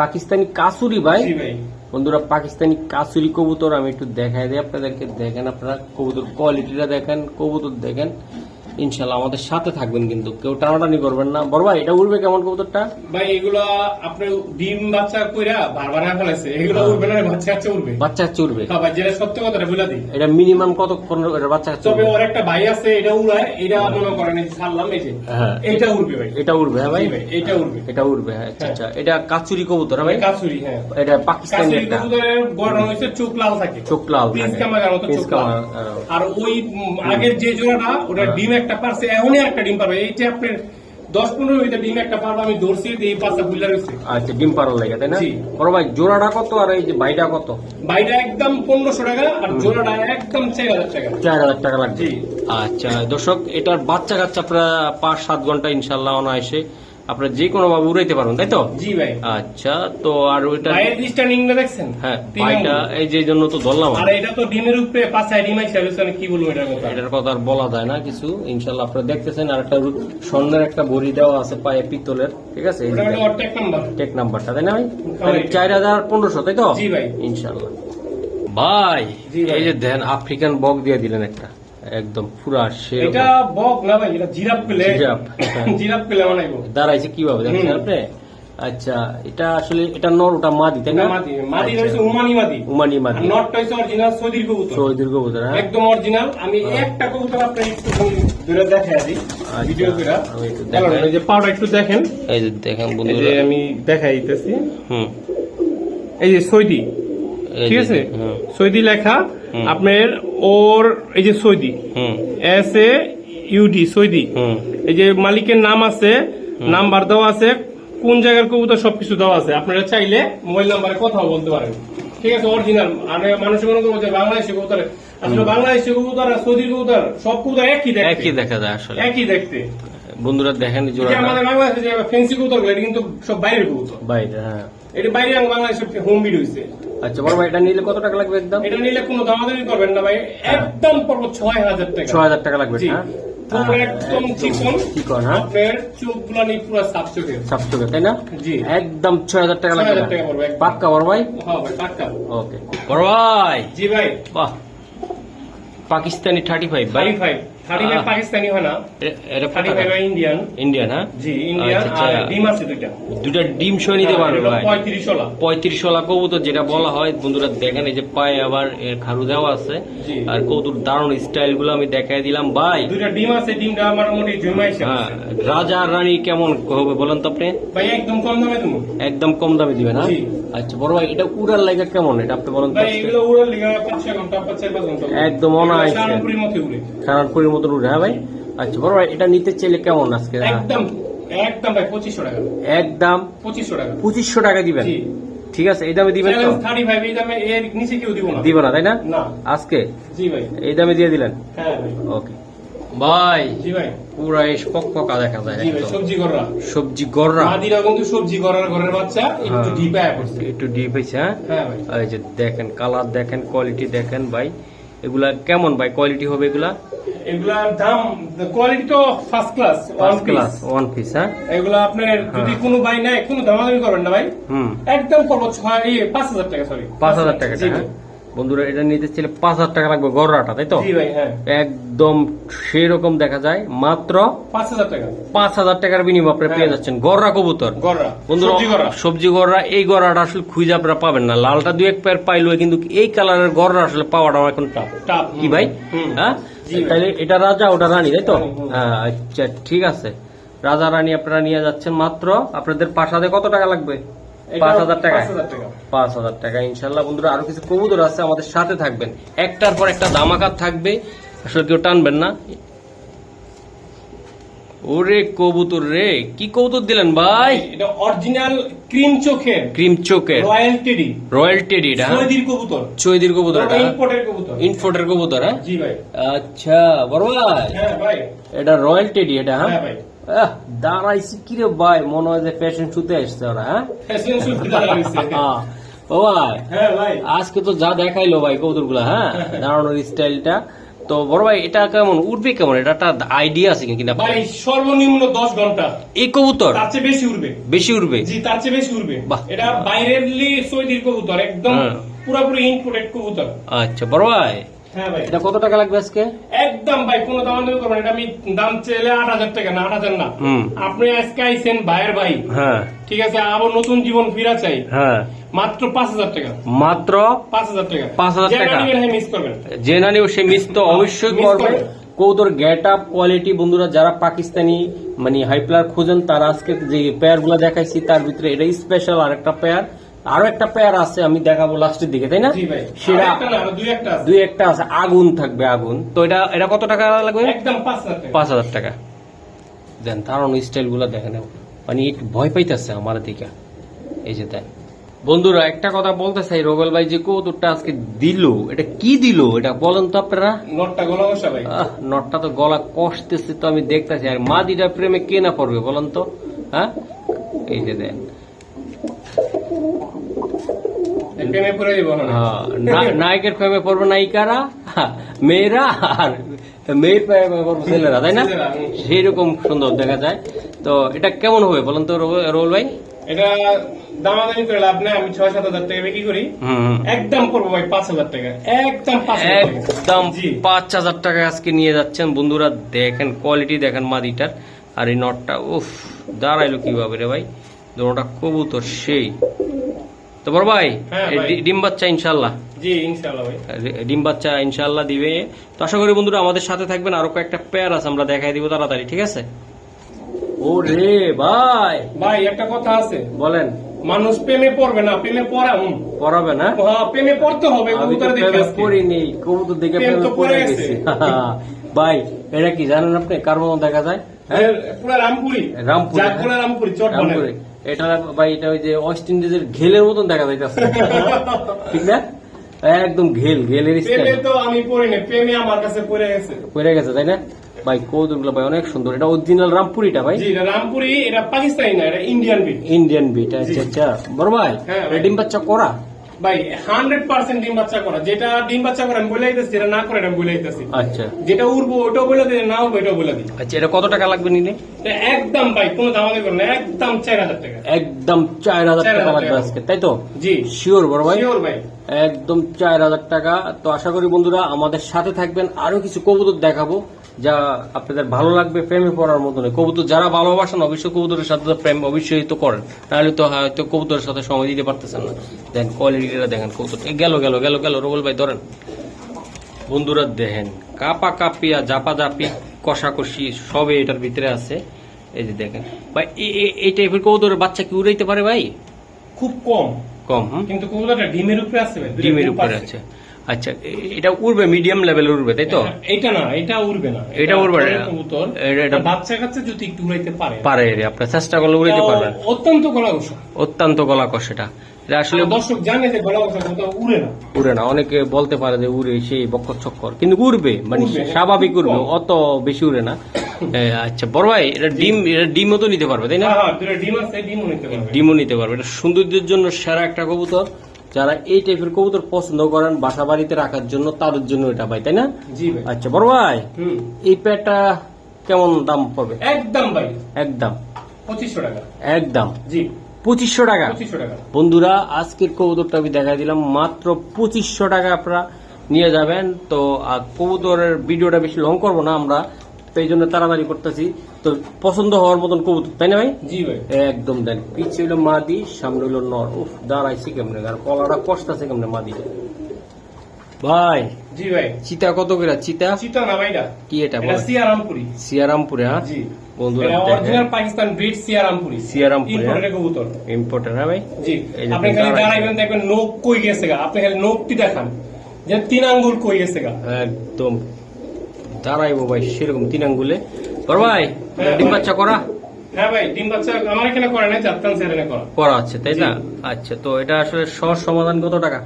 [SPEAKER 1] পাকিস্তানি কাসুরি ভাই?
[SPEAKER 2] ভাই।
[SPEAKER 1] বন্ধুরা পাকিস্তানি কাসুরি কবুতর আমি একটু দেখাই দিই আপনাদেরকে দেখেন আপনারা কবুতর কোয়ালিটিটা দেখেন কবুতর দেখেন। ইনশাল্লাহ আমাদের সাথে থাকবেন কিন্তু। কেউ টানাটানি করবেন না। বড় ভাই এটা উঠবে কেমন কবুতরটা?
[SPEAKER 2] ভাই এগুলো আপনার ডিম বাচ্চা কইরা বারবার ফেলাইছে এগুলো
[SPEAKER 1] হ্যাঁ।
[SPEAKER 2] উঠবে না বাচ্চা কাচ্চা উঠবে
[SPEAKER 1] বাচ্চা উঠবে
[SPEAKER 2] হ্যাঁ ভাই যেটা সত্য কথাটা বলে দিই।
[SPEAKER 1] এটা মিনিমাম কতক্ষণ এটা বাচ্চা কাচ্চা
[SPEAKER 2] তবে ওর একটা ভাই আছে এটা উড়ায় এটা মনে করেন এই ছাড়লাম এই যে।
[SPEAKER 1] হ্যাঁ।
[SPEAKER 2] এটা উড়বে ভাই।
[SPEAKER 1] এটা উঠবে হ্যাঁ
[SPEAKER 2] ভাই? এটা উড়বে।
[SPEAKER 1] এটা উঠবে হ্যাঁ আচ্ছা আচ্ছা। এটা কাচুরি কবুতর হ্যাঁ ভাই?
[SPEAKER 2] কাচুরি হ্যাঁ।
[SPEAKER 1] এটা পাকিস্তানি একটা।
[SPEAKER 2] কবুতরের গড়ন হয়েছে চোখ লাল থাকে।
[SPEAKER 1] চোখ লাল থাকে। হ্যাঁ।
[SPEAKER 2] আর ওই আগের যে জোড়াটা ওটা
[SPEAKER 1] হ্যাঁ।
[SPEAKER 2] ডিম একটা পারছে এখনই একটা ডিম পারবে। এইটা আপনার দশ পনেরো মিনিটে ডিম একটা পারব আমি দর্শি দিয়ে এই পাঁচটা বুল্লা রয়েছে
[SPEAKER 1] আচ্ছা ডিম পারার লাগে তাই না? বড় ভাই জোড়াটা কত আর এই যে বাইটা কত?
[SPEAKER 2] বাইটা একদম পনেরোশো টাকা আর জোড়াটা একদম চার হাজার টাকা।
[SPEAKER 1] চার হাজার টাকা
[SPEAKER 2] লাগছে
[SPEAKER 1] আচ্ছা দর্শক এটার বাচ্চা কাচ্চা প্রায় পাঁচ সাত ঘণ্টা ইনশাল্লাহ অনায়াসে আপনারা যে কোনো ভাবে উড়াইতে পারবেন তাই তো?
[SPEAKER 2] জি ভাই।
[SPEAKER 1] আচ্ছা তো আর ওইটা
[SPEAKER 2] বাইরের ডিসটা নিংটা দেখছেন?
[SPEAKER 1] হ্যাঁ ভাইটা এই যে জন্য তো ধরলাম।
[SPEAKER 2] আর এটা তো ডিমের উপরে পাঁচায় ডিম আইসা রয়েছে আমি কি বলব এটার কথা।
[SPEAKER 1] এটার কথা আর বলা যায় না কিছু। ইনশাল্লাহ আপনারা দেখতেছেন আর একটা স্বর্ণের একটা বড়ি দেওয়া আছে পায়ে পিতলের ঠিক আছে? এই যে
[SPEAKER 2] ওটা
[SPEAKER 1] দেখেন।
[SPEAKER 2] Take number.
[SPEAKER 1] টেক নাম্বারটা তাই না ভাই?
[SPEAKER 2] হ্যাঁ।
[SPEAKER 1] চার হাজার পনেরোশো তাই তো?
[SPEAKER 2] জি ভাই।
[SPEAKER 1] ইনশাল্লাহ ভাই
[SPEAKER 2] ভাই।
[SPEAKER 1] এই যে দেন আফ্রিকান বক দিয়ে দিলেন একটা। একদম পুরা সে
[SPEAKER 2] এটা বক না ভাই এটা জিরাফ পেলে
[SPEAKER 1] জিরাফ।
[SPEAKER 2] জিরাফ পেলে বানাইবো
[SPEAKER 1] দাঁড়াইছে কীভাবে দেখছেন আপনি? আচ্ছা এটা আসলে এটা নর ওটা মাদি তাই না?
[SPEAKER 2] মাদি মাদি
[SPEAKER 1] আচ্ছা।
[SPEAKER 2] হয়েছে উমানি মাদি।
[SPEAKER 1] উমানি মাদি।
[SPEAKER 2] নটটা হয়েছে অরিজিনাল সৌদির কবুতর।
[SPEAKER 1] সৌদির কবুতর হ্যাঁ।
[SPEAKER 2] একদম অরিজিনাল আমি একটা কবুতর আপনার একটু দূরে দেখাই দিই
[SPEAKER 1] আচ্ছা,
[SPEAKER 2] ভিডিও করে।
[SPEAKER 1] আমি একটু দেখাই।
[SPEAKER 2] এই যে পাউডার একটু দেখেন।
[SPEAKER 1] এই যে দেখেন
[SPEAKER 2] এই যে আমি দেখাই দিতেছি
[SPEAKER 1] হুম।
[SPEAKER 2] এই যে সৌদি ঠিক আছে?
[SPEAKER 1] হুম,
[SPEAKER 2] সৌদি লেখা আপনার ওর এই যে Saudi S A U D Saudi এই যে মালিকের নাম আছে নাম্বার দেওয়া আছে কোন জায়গার কবুতর সবকিছু দেওয়া আছে আপনারা চাইলে মোবাইল নাম্বারে কথাও বলতে পারেন। ঠিক আছে অরিজিনাল আর মানুষ মনে করব যে বাংলাদেশি কবুতর। আসলে বাংলাদেশি কবুতর আর সৌদি কবুতর সব কবুতর একই দেখতে।
[SPEAKER 1] একই দেখা যায় আসলে।
[SPEAKER 2] একই দেখতে।
[SPEAKER 1] বন্ধুরা দেখেন জোড়া
[SPEAKER 2] আমাদের বাংলাদেশে যে ফেন্সি কবুতরগুলো কিন্তু সব বাইরের কবুতর।
[SPEAKER 1] বাইরে হ্যাঁ।
[SPEAKER 2] এটা বাইরে বাংলাদেশে হোম হইছে।
[SPEAKER 1] আচ্ছা বড় ভাই এটা নিলে কত টাকা লাগবে একদম?
[SPEAKER 2] এটা নিলে কোনো দামাদামি করবেন না ভাই
[SPEAKER 1] হ্যাঁ।
[SPEAKER 2] একদম
[SPEAKER 1] 6000 টাকা।
[SPEAKER 2] 6000 টাকা
[SPEAKER 1] লাগবে
[SPEAKER 2] হ্যাঁ। জি। ভাই?
[SPEAKER 1] বাহ। Pakistani thirty five
[SPEAKER 2] five. হ্যাঁ?
[SPEAKER 1] আচ্ছা, আচ্ছা। যেটা বলা হয় বন্ধুরা দেখেন এই যে পায়ে আবার খারু দেওয়া আছে। আর স্টাইলগুলো আমি দেখাই দিলাম। ভাই
[SPEAKER 2] ডিম আছে ডিমটা মোটামুটি
[SPEAKER 1] হ্যাঁ, রাজা রানী কেমন হবে বলেন তো আপনি?
[SPEAKER 2] একদম কম দামে
[SPEAKER 1] একদম কম দামে দিবেন হ্যাঁ?
[SPEAKER 2] না
[SPEAKER 1] আচ্ছা বড় ভাই এটা উড়ার লাগা কেমন? এটা আপনি বলেন তো একদম মতন উড়ে হ্যাঁ ভাই? আচ্ছা বড় ভাই এটা নিতে চাইলে কেমন আজকে?
[SPEAKER 2] একদম একদম ভাই পঁচিশশো টাকা।
[SPEAKER 1] একদম?
[SPEAKER 2] পঁচিশশো টাকা।
[SPEAKER 1] পঁচিশশো টাকা দিবেন? ঠিক আছে এই দামে দিবেন তো?
[SPEAKER 2] থার্টি ফাইভ এই দামে এর নিচে কেউ দিব না।
[SPEAKER 1] দিব না তাই না?
[SPEAKER 2] না।
[SPEAKER 1] আজকে?
[SPEAKER 2] জি ভাই।
[SPEAKER 1] এই দামে দিয়ে দিলেন?
[SPEAKER 2] হ্যাঁ ভাই।
[SPEAKER 1] ওকে। ভাই
[SPEAKER 2] জি ভাই।
[SPEAKER 1] পুরা দেখা যায়
[SPEAKER 2] জি ভাই সবজি গররা।
[SPEAKER 1] সবজি গররা?
[SPEAKER 2] মাদিরা কিন্তু সবজি গররার ঘরের বাচ্চা একটু
[SPEAKER 1] হ্যাঁ।
[SPEAKER 2] ডিপায় পড়ছে
[SPEAKER 1] একটু ডিপ হ্যাঁ?
[SPEAKER 2] হ্যাঁ ভাই।
[SPEAKER 1] এই যে দেখেন কালার দেখেন কোয়ালিটি দেখেন ভাই। এগুলা কেমন ভাই? কোয়ালিটি হবে এগুলা?
[SPEAKER 2] এগুলার দাম কোয়ালিটি তো first class
[SPEAKER 1] first class one piece হ্যাঁ?
[SPEAKER 2] এগুলা আপনার যদি কোনো ভাই নাই কোনো দামাদামি করবেন না ভাই।
[SPEAKER 1] হুম।
[SPEAKER 2] একদম করব ছয় পাঁচ হাজার টাকা সরি
[SPEAKER 1] পাঁচ হাজার টাকা হ্যাঁ। বন্ধুরা এটা নিতে চাইলে পাঁচ হাজার টাকা লাগবে গররাটা তাই তো?
[SPEAKER 2] হ্যাঁ।
[SPEAKER 1] একদম সেরকম দেখা যায় মাত্র
[SPEAKER 2] পাঁচ হাজার টাকা।
[SPEAKER 1] পাঁচ হাজার টাকার বিনিময়ে আপনি পেয়ে
[SPEAKER 2] হ্যাঁ।
[SPEAKER 1] যাচ্ছেন। গররা কবুতর। বন্ধুরা
[SPEAKER 2] সবজি গররা।
[SPEAKER 1] এই গররাটা আসলে খুঁজে আপনারা পাবেন না। লালটা দুই এক পেয়ার পাইলো কিন্তু এই কালারের গররা আসলে পাওয়াটা এখন
[SPEAKER 2] টাপ
[SPEAKER 1] কি ভাই। হ্যাঁ? তাহলে এটা রাজা ওটা রানী তাই তো? হ্যাঁ আচ্ছা ঠিক আছে। রাজা রানী আপনারা নিয়ে যাচ্ছেন মাত্র আপনাদের পাশাতে কত টাকা লাগবে? পাঁচ হাজার টাকা।
[SPEAKER 2] পাঁচ হাজার
[SPEAKER 1] ইনশাল্লাহ বন্ধুরা আরও কিছু কবুতর আছে আমাদের সাথে থাকবেন। একটার পর একটা দামাকাত থাকবে। আসলে কেউ টানবেন না। ওরে কবুতর রে কি কবুতর দিলেন ভাই?
[SPEAKER 2] এটা অরিজিনাল ক্রিম চোখের
[SPEAKER 1] ক্রিম চোকের
[SPEAKER 2] রয়্যাল টেডি।
[SPEAKER 1] রয়্যাল টেডি এটা হ্যাঁ?
[SPEAKER 2] সৌদির কবুতর।
[SPEAKER 1] চৈদির কবুতর এটা
[SPEAKER 2] ইম্পোর্টের কবুতর।
[SPEAKER 1] ইনফোটের কবুতর হ্যাঁ।
[SPEAKER 2] জি ভাই।
[SPEAKER 1] আচ্ছা বড় ভাই।
[SPEAKER 2] হ্যাঁ ভাই।
[SPEAKER 1] এটা রয়্যাল টেডি এটা হ্যাঁ।
[SPEAKER 2] হ্যাঁ ভাই।
[SPEAKER 1] দাঁড়াইছি কিরে ভাই? মনে হয় যে ফ্যাশন শুতে আসছে ওরা হ্যাঁ?
[SPEAKER 2] ফ্যাশন দাঁড়াইছে।
[SPEAKER 1] ও ভাই
[SPEAKER 2] হ্যাঁ ভাই।
[SPEAKER 1] আজকে তো যা দেখাইলো ভাই কবুতরগুলা হ্যাঁ? দাঁড়ানোর স্টাইলটা তো বড় ভাই এটা কেমন? উঠবে কেমন? এটা একটা আইডিয়া আছে কিনা?
[SPEAKER 2] ভাই সর্বনিম্ন দশ ঘণ্টা।
[SPEAKER 1] এই কবুতর?
[SPEAKER 2] তার চেয়ে বেশি উঠবে।
[SPEAKER 1] বেশি উঠবে?
[SPEAKER 2] জি তার চেয়ে বেশি উঠবে। এটা বাইরেরলি সৌদির কবুতর একদম
[SPEAKER 1] হ্যাঁ।
[SPEAKER 2] পুরোপুরি ইম্পোর্টেড কবুতর।
[SPEAKER 1] আচ্ছা বড় ভাই
[SPEAKER 2] হ্যাঁ ভাই।
[SPEAKER 1] এটা কত টাকা লাগবে আজকে?
[SPEAKER 2] একদম ভাই কোনো দাম দামি করবেন এটা আমি দাম চাইলে আট হাজার টাকা না আট হাজার না। আপনি আজকে আইছেন ভাইয়ের ভাই।
[SPEAKER 1] হ্যাঁ।
[SPEAKER 2] ঠিক আছে আবার নতুন জীবন ফিরা চাই।
[SPEAKER 1] হ্যাঁ।
[SPEAKER 2] মাত্র পাঁচ হাজার টাকা।
[SPEAKER 1] মাত্র
[SPEAKER 2] পাঁচ হাজার টাকা।
[SPEAKER 1] 5,000
[SPEAKER 2] যে
[SPEAKER 1] টাকা?
[SPEAKER 2] নিবেন, হ্যাঁ মিস করবেন।
[SPEAKER 1] যে না সে মিস তো অবশ্যই করবে।
[SPEAKER 2] করবে।
[SPEAKER 1] গেট আপ কোয়ালিটি বন্ধুরা যারা পাকিস্তানি মানে হাই প্লেয়ার খুঁজেন তারা আজকে যে পেয়ারগুলা দেখাইছি তার ভিতরে এটা স্পেশাল আর একটা পেয়ার আরও একটা পেয়ার আছে আমি দেখাবো লাস্টের দিকে তাই না? সেটা
[SPEAKER 2] দুই একটা আছে।
[SPEAKER 1] আগুন থাকবে আগুন। তো এটা এটা কত টাকা লাগবে?
[SPEAKER 2] একদম পাঁচ হাজার টাকা।
[SPEAKER 1] দেন তার স্টাইলগুলা দেখেন। মানে একটু ভয় পাইতেছে আমার দিকে। এই যে দেন। বন্ধুরা একটা কথা বলতে চাই রোবেল ভাই যে কৌতুকটা আজকে দিল এটা কি দিল? এটা বলেন তো আপনারা।
[SPEAKER 2] নোটটা গোলা বসা ভাই।
[SPEAKER 1] নটটা তো গলা কষতেছে তো আমি দেখতেছি আর মাদিটা প্রেমে কে না পড়বে বলেন তো? হ্যাঁ? এই যে দেন।
[SPEAKER 2] প্রেমে পড়ে দিব
[SPEAKER 1] হ্যাঁ, নায়কের প্রেমে পড়বে নায়িকারা মেয়েরা আর মেয়ের প্রেমে পড়বে ছেলেরা তাই না?
[SPEAKER 2] ছেলেরা, হুম।
[SPEAKER 1] সেইরকম সুন্দর দেখা যায়। তো এটা কেমন হবে বলেন তো রোল ভাই?
[SPEAKER 2] এটা দামাদামি করে লাভ নেই আমি ছয় সাত হাজার টাকা বিক্রি করি। একদম করব ভাই পাঁচ হাজার টাকা। একদম।
[SPEAKER 1] একদম পাঁচ হাজার টাকা আজকে নিয়ে যাচ্ছেন। বন্ধুরা দেখেন কোয়ালিটি দেখেন মাদিটার। আর এই নটটা উফ দাঁড়াইলো কীভাবে রে ভাই? দুটা কবুতর সেই। তো বড় ভাই
[SPEAKER 2] হ্যাঁ,
[SPEAKER 1] ডিম বাচ্চা ইনশাল্লাহ
[SPEAKER 2] জি ইনশাল্লাহ
[SPEAKER 1] ডিম বাচ্চা ইনশাল্লাহ দিবে। তো আশা করি বন্ধুরা আমাদের সাথে থাকবেন আরও কয়েকটা পেয়ার আছে আমরা দেখাই দিব তাড়াতাড়ি ঠিক আছে? ও রে ভাই।
[SPEAKER 2] ভাই একটা কথা আছে।
[SPEAKER 1] বলেন।
[SPEAKER 2] মানুষ প্রেমে পড়বে না প্রেমে পড়া হুম
[SPEAKER 1] পড়াবে না?
[SPEAKER 2] হ্যাঁ, প্রেমে পড়তে হবে কবুতর দেখে।
[SPEAKER 1] পড়িনি কবুতর দেখে
[SPEAKER 2] প্রেম তো
[SPEAKER 1] পড়ে গেছে। ভাই এটা কি জানেন আপনি? কার মতন দেখা যায়? হ্যাঁ?
[SPEAKER 2] রামপুরি।
[SPEAKER 1] রামপুরি,
[SPEAKER 2] রামপুরি চট
[SPEAKER 1] রামপুরে। এটা ভাই এটা ওই যে ওয়েস্ট ইন্ডিজের ঘেলের মতন দেখা যাইতেছে। ঠিক না? একদম ঘেল ঘেলের স্টাইল।
[SPEAKER 2] তো আমি পড়ি না প্রেমে আমার কাছে পড়ে গেছে।
[SPEAKER 1] পড়ে গেছে তাই না? ভাই কৌতুকগুলো ভাই অনেক সুন্দর। এটা অরিজিনাল রামপুরিটা ভাই?
[SPEAKER 2] জি রামপুরি এটা পাকিস্তানি না এটা ইন্ডিয়ান বিট
[SPEAKER 1] ইন্ডিয়ান বিট আচ্ছা আচ্ছা। বড় ভাই
[SPEAKER 2] হ্যাঁ,
[SPEAKER 1] ডিম বাচ্চা করা
[SPEAKER 2] ভাই হান্ড্রেড পার্সেন্ট ডিম বাচ্চা করা। যেটা ডিম বাচ্চা করে আমি বলে দিতেছি যেটা না করে আমি বলে দিতেছি।
[SPEAKER 1] আচ্ছা।
[SPEAKER 2] যেটা উড়বো ওটাও বলে দিই না উড়বো এটাও বলে দিই
[SPEAKER 1] আচ্ছা এটা কত টাকা লাগবে নিলে?
[SPEAKER 2] একদম ভাই কোনো করবেন না একদম চার হাজার টাকা।
[SPEAKER 1] একদম চার হাজার টাকা লাগবে আজকে তাই তো?
[SPEAKER 2] জি।
[SPEAKER 1] শিওর বড় ভাই।
[SPEAKER 2] শিওর ভাই।
[SPEAKER 1] একদম চার হাজার টাকা। তো আশা করি বন্ধুরা আমাদের সাথে থাকবেন। আরও কিছু কবুতর দেখাবো। যা আপনাদের ভালো লাগবে প্রেমে পড়ার মতন কবুতর যারা ভালোবাসেন অবশ্যই কবুতরের সাথে প্রেম অবশ্যই তো করেন। তাহলে তো হয়তো কবুতরের সাথে সময় দিতে পারতেছেন না। দেখেন কোয়ালিটিটা দেখেন কবুতর। গেল গেল গেল গেল রবল ভাই ধরেন। বন্ধুরা দেখেন কাপা কাপিয়া জাপা জাপি কষাকষি সবে এটার ভিতরে আছে। এই যে দেখেন। ভাই এই টাইপের কবুতরের বাচ্চা কি উড়াইতে পারে ভাই?
[SPEAKER 2] খুব কম।
[SPEAKER 1] কম হুম?
[SPEAKER 2] কিন্তু কবুতরটা ডিমের উপরে আছে
[SPEAKER 1] ডিমের উপরে আছে। আচ্ছা এটা উড়বে মিডিয়াম লেভেল উড়বে তাই তো?
[SPEAKER 2] এটা না এটা উড়বে না।
[SPEAKER 1] এটা উড়বে না।
[SPEAKER 2] কবুতর।
[SPEAKER 1] এটা-
[SPEAKER 2] বাচ্চা কাচ্চা যদি একটু উড়াইতে পারে।
[SPEAKER 1] পারে রে আপনার চেষ্টা করলে উড়াইতে পারবেন।
[SPEAKER 2] অত্যন্ত গলা
[SPEAKER 1] অত্যন্ত গলা এটা। আসলে
[SPEAKER 2] দর্শক জানে যে গলা উড়ে না।
[SPEAKER 1] উড়ে না। অনেকে বলতে পারে যে উড়ে সেই বক্কর চক্কর কিন্তু উড়বে মানে স্বাভাবিক উড়বে অত বেশি উড়ে না। আচ্ছা বড় ভাই এটা ডিম এটা ডিমও তো নিতে পারবে তাই না?
[SPEAKER 2] হ্যাঁ হ্যাঁ দুটো ডিম আছে ডিমও নিতে পারবে।
[SPEAKER 1] ডিমও নিতে পারবে। এটা সৌন্দর্যের জন্য সেরা একটা কবুতর। যারা এই টাইপের কবুতর পছন্দ করেন বাসা বাড়িতে রাখার জন্য তাদের জন্য এটা ভাই তাই না? আচ্ছা বড় ভাই এই প্যাডটা কেমন দাম পড়বে?
[SPEAKER 2] একদম ভাই।
[SPEAKER 1] একদম।
[SPEAKER 2] পঁচিশশো টাকা।
[SPEAKER 1] একদম।
[SPEAKER 2] জি।
[SPEAKER 1] পঁচিশশো টাকা? বন্ধুরা আজকের কবুতরটা আমি দেখা দিলাম মাত্র পঁচিশশো টাকা আপনারা নিয়ে যাবেন। তো আর কবুতরের ভিডিওটা বেশি লং করব না আমরা এই জন্য তাড়াতাড়ি করতেছি। তো পছন্দ হওয়ার মতন কবুতর তাই না ভাই?
[SPEAKER 2] জি ভাই।
[SPEAKER 1] একদম দেন পিছিয়ে হইল মাদি সামনে হইল নর। উফ দাঁড়াইছি কেমনে? আর কলাটা কষ্টাছে কেমনে মাদি? ভাই
[SPEAKER 2] জি ভাই।
[SPEAKER 1] চিতা কত করে চিতা?
[SPEAKER 2] চিতা না ভাইটা
[SPEAKER 1] কি এটা বলে?
[SPEAKER 2] সিয়ারামপুরি।
[SPEAKER 1] সিয়ারামপুরে হ্যাঁ?
[SPEAKER 2] জি।
[SPEAKER 1] বন্ধুরা
[SPEAKER 2] অরিজিনাল পাকিস্তান ব্রিড সিয়ারামপুরি।
[SPEAKER 1] সিয়ারামপুরে
[SPEAKER 2] ইম্পোর্টেড কবুতর।
[SPEAKER 1] ইম্পোর্টার হ্যাঁ ভাই?
[SPEAKER 2] জি। আপনি খালি দাঁড়াইবেন দেখবেন নোক কই গেছে গা। আপনি খালি নোকটি দেখান। যে তিন আঙ্গুল কই গেছে গা।
[SPEAKER 1] একদম। দাঁড়াইবো ভাই সেরকম তিন আঙ্গুলে। বড় ভাই ডিম বাচ্চা করা?
[SPEAKER 2] হ্যাঁ ভাই ডিম বাচ্চা আমার এখানে করে নাই চারটান সেরেনে করা।
[SPEAKER 1] করা আছে তাই না? আচ্ছা তো এটা আসলে সহজ সমাধান কত টাকা?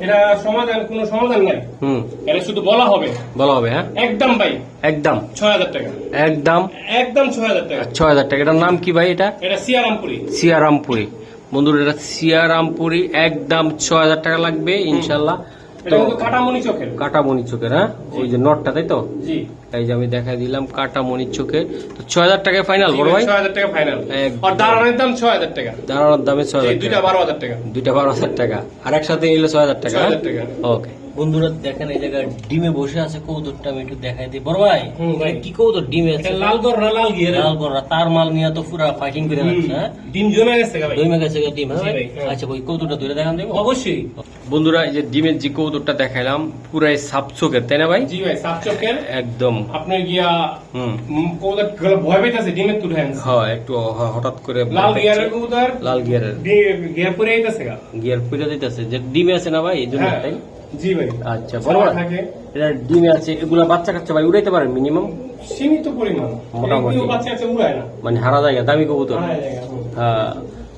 [SPEAKER 2] এটা সমাধান কোনো সমাধান নাই।
[SPEAKER 1] হুম।
[SPEAKER 2] এটা শুধু বলা হবে।
[SPEAKER 1] বলা হবে হ্যাঁ?
[SPEAKER 2] একদম ভাই।
[SPEAKER 1] একদম।
[SPEAKER 2] ছয় হাজার টাকা।
[SPEAKER 1] একদম?
[SPEAKER 2] একদম ছয় হাজার টাকা।
[SPEAKER 1] ছয় হাজার টাকা। এটার নাম কি ভাই এটা?
[SPEAKER 2] এটা সিয়ারামপুরি।
[SPEAKER 1] সিয়ারামপুরি। বন্ধুরা এটা সিয়ারামপুরি একদম ছয় হাজার টাকা লাগবে ইনশাল্লাহ।
[SPEAKER 2] এটা কিন্তু কাটামণি চোখের।
[SPEAKER 1] কাটামণি চোখের হ্যাঁ? ওই যে নটটা তাই তো?
[SPEAKER 2] জি।
[SPEAKER 1] এই যে আমি দেখা দিলাম কাটামণি চোখের। তো ফাইনাল বড় ভাই?
[SPEAKER 2] ছয় হাজার টাকা ফাইনাল আর দাঁড়ানোর দাম ছয় হাজার টাকা।
[SPEAKER 1] দাঁড়ানোর দামে
[SPEAKER 2] দুইটা
[SPEAKER 1] টাকা।
[SPEAKER 2] বারো হাজার টাকা।
[SPEAKER 1] দুইটা আর একসাথে নিলে ছয় হাজার টাকা ওকে। বন্ধুরা দেখেন এই জায়গায় ডিমে বসে আছে কৌতুরটা আমি একটু দেখাই দিই। বড় ভাই কি কৌতুর ডিমে আছে।
[SPEAKER 2] লাল গর না লাল গিয়ে
[SPEAKER 1] লাল বড় তার মাল নিয়ে তো পুরা ফাইটিং করে যাচ্ছে হ্যাঁ?
[SPEAKER 2] ডিম জমে গেছে ভাই।
[SPEAKER 1] দুই মেগা ডিম হ্যাঁ
[SPEAKER 2] হ্যাঁ।
[SPEAKER 1] আচ্ছা ওই কৌতুরটা ধরে দেখান দেবো
[SPEAKER 2] অবশ্যই।
[SPEAKER 1] বন্ধুরা এই যে ডিমের যে কৌতুরটা দেখাইলাম পুরাই সাপ চোখের তাই না ভাই?
[SPEAKER 2] জি ভাই
[SPEAKER 1] একদম।
[SPEAKER 2] আপনার গিয়া
[SPEAKER 1] হুম।
[SPEAKER 2] কবুতর ভয় ডিমের তুলে
[SPEAKER 1] হ্যাঁ একটু হঠাৎ করে
[SPEAKER 2] লাল গিয়ারের কবুতর
[SPEAKER 1] লাল গিয়ারের।
[SPEAKER 2] গিয়ার পরে আইতেছে
[SPEAKER 1] গিয়ার পুরে দিতেছে যে ডিমে আছে না ভাই এই জন্য
[SPEAKER 2] হ্যাঁ।
[SPEAKER 1] তাই?
[SPEAKER 2] জি ভাই।
[SPEAKER 1] আচ্ছা
[SPEAKER 2] থাকে।
[SPEAKER 1] এটা ডিমে আছে এগুলা বাচ্চা কাচ্চা ভাই উড়াইতে পারেন মিনিমাম
[SPEAKER 2] সীমিত পরিমাণ।
[SPEAKER 1] মোটামুটি।
[SPEAKER 2] বাচ্চা আছে উড়ায় না।
[SPEAKER 1] মানে হারা জায়গা দামি কবুতর। হ্যাঁ।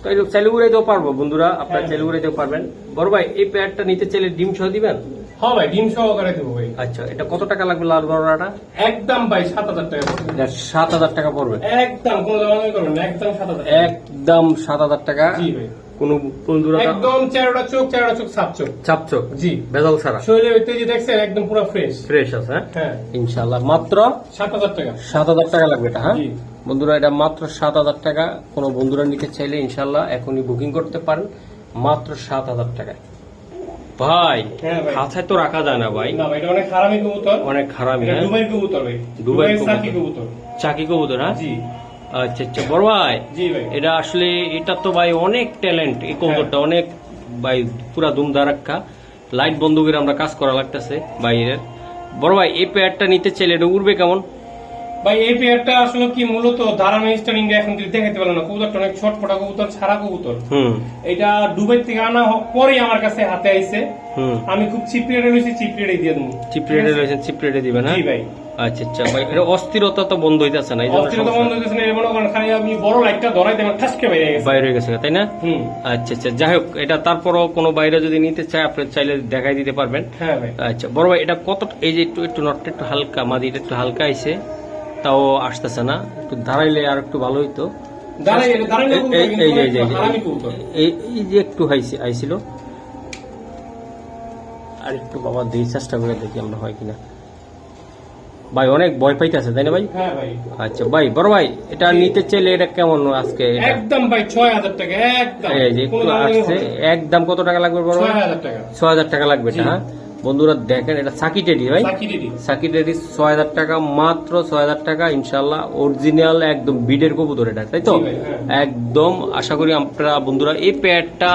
[SPEAKER 1] তো চাইলে উড়াইতেও পারব বন্ধুরা আপনারা চাইলে উড়াইতেও পারবেন। বড় ভাই এই প্যাডটা নিতে চাইলে ডিম সহ দিবেন?
[SPEAKER 2] হ্যাঁ ভাই ডিম সহকারে দেবো ভাই।
[SPEAKER 1] আচ্ছা এটা কত টাকা লাগবে লাল বড়াটা?
[SPEAKER 2] একদম ভাই সাত হাজার টাকা পড়বে।
[SPEAKER 1] সাত হাজার টাকা পড়বে।
[SPEAKER 2] একদম কোনো দামাদামি করবেন একদম সাত হাজার
[SPEAKER 1] একদম সাত হাজার টাকা।
[SPEAKER 2] জি ভাই।
[SPEAKER 1] কোন বন্ধুরা
[SPEAKER 2] একদম চারোটা চোখ চারোটা চোখ সাত চোখ।
[SPEAKER 1] চাপচোক
[SPEAKER 2] জি।
[SPEAKER 1] ভেজাল ছাড়া?
[SPEAKER 2] শরীরের ভিতরে যে দেখছেন একদম পুরো ফ্রেশ
[SPEAKER 1] ফ্রেশ আছে হ্যাঁ?
[SPEAKER 2] হ্যাঁ।
[SPEAKER 1] মাত্র
[SPEAKER 2] সাত হাজার টাকা।
[SPEAKER 1] সাত হাজার টাকা লাগবে এটা হ্যাঁ? বন্ধুরা এটা মাত্র সাত হাজার টাকা। কোনো বন্ধুরা নিতে চাইলে ইনশাল্লাহ এখনই বুকিং করতে পারেন। মাত্র সাত হাজার টাকায় ভাই
[SPEAKER 2] ভাই।
[SPEAKER 1] তো রাখা যায় না ভাই।
[SPEAKER 2] অনেক হারামি কবুতর।
[SPEAKER 1] অনেক খারাপ
[SPEAKER 2] কবুতর ভাই।
[SPEAKER 1] দুবাইয়ের কবুতর। চাকি কবুতর হ্যাঁ?
[SPEAKER 2] জি।
[SPEAKER 1] আচ্ছা আচ্ছা বড় ভাই। এটা আসলে এটা তো ভাই অনেক ট্যালেন্ট এই কবুতরটা অনেক ভাই পুরা ধুমধারাক্কা লাইট বন্ধ করে আমরা কাজ করা লাগতেছে বাইরের। বড় ভাই এই পেয়ারটা নিতে চাইলে এটা উড়বে কেমন?
[SPEAKER 2] ভাই এই পেয়ারটা আসলে কি মূলত স্টারিং এখন দেখাতে পারলাম না। কবুতরটা অনেক ছটফটা কবুতর ছাড়া কবুতর। এটা দুবাই থেকে আনা পরেই আমার কাছে হাতে আইছে। আমি খুব চিপ রেটে লইছি চিপ রেটে দিয়ে দেবো।
[SPEAKER 1] চিপ রেটে রয়েছেন চিপ রেটে দিবেন হ্যাঁ?
[SPEAKER 2] জি ভাই।
[SPEAKER 1] আচ্ছা আচ্ছা ভাই এটা অস্থিরতা তো বন্ধ হইতেছে না
[SPEAKER 2] অস্থিরতা বন্ধ হইতেছে না এর মনে করেন খালি আমি বড় লাইটটা ধরাই দেবেন ঠাসকে বেরিয়ে গেছে।
[SPEAKER 1] বাইরে গেছে তাই না?
[SPEAKER 2] হুম।
[SPEAKER 1] আচ্ছা আচ্ছা যাই হোক এটা তারপরও কোনো বাইরে যদি নিতে চায় আপনি চাইলে দেখাই দিতে পারবেন।
[SPEAKER 2] হ্যাঁ ভাই।
[SPEAKER 1] আচ্ছা বড় ভাই এটা কত এই যে একটু একটু নটটা একটু হালকা মাদিটা একটু হালকা আইছে। তাও আসতেছে না একটু দাঁড়াইলে আর একটু ভালো হইতো। এই- যে- একটু আইছিল আর একটু বাবা চেষ্টা করে দেখি আমরা হয় কিনা। ভাই অনেক ভয় পাইতেছে তাই না ভাই?
[SPEAKER 2] হ্যাঁ
[SPEAKER 1] আচ্ছা ভাই বড় ভাই এটা নিতে চাইলে এটা কেমন আজকে
[SPEAKER 2] একদম ভাই ছয় হাজার টাকা একদম।
[SPEAKER 1] এই যে একটু আসছে একদম কত টাকা লাগবে বড়
[SPEAKER 2] ছয়
[SPEAKER 1] ভাই
[SPEAKER 2] হাজার টাকা।
[SPEAKER 1] ছয় হাজার টাকা লাগবে এটা হ্যাঁ? বন্ধুরা দেখেন এটা সাকি টেডি ভাই?
[SPEAKER 2] সাকি
[SPEAKER 1] টেডি। ছয় হাজার টাকা মাত্র ছয় হাজার টাকা ইনশাল্লাহ অরিজিনাল একদম বিডের কবুতর এটা তাই তো?
[SPEAKER 2] হ্যাঁ।
[SPEAKER 1] একদম আশা করি আপনারা বন্ধুরা এই পেয়ারটা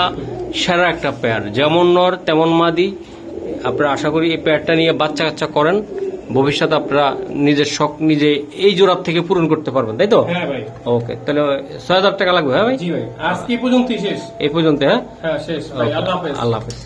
[SPEAKER 1] সেরা একটা পেয়ার যেমন নর তেমন মাদি। আপনারা আশা করি এই পেয়ারটা নিয়ে বাচ্চা কাচ্চা করেন। ভবিষ্যতে আপনারা নিজের শখ নিজে এই জোড়ার থেকে পূরণ করতে পারবেন তাই তো?
[SPEAKER 2] হ্যাঁ
[SPEAKER 1] ওকে তাহলে ছয় হাজার টাকা লাগবে হ্যাঁ ভাই?
[SPEAKER 2] আজকে এই পর্যন্তই শেষ।
[SPEAKER 1] এই পর্যন্ত হ্যাঁ?
[SPEAKER 2] হ্যাঁ শেষ।
[SPEAKER 1] আল্লাহ হাফেজ।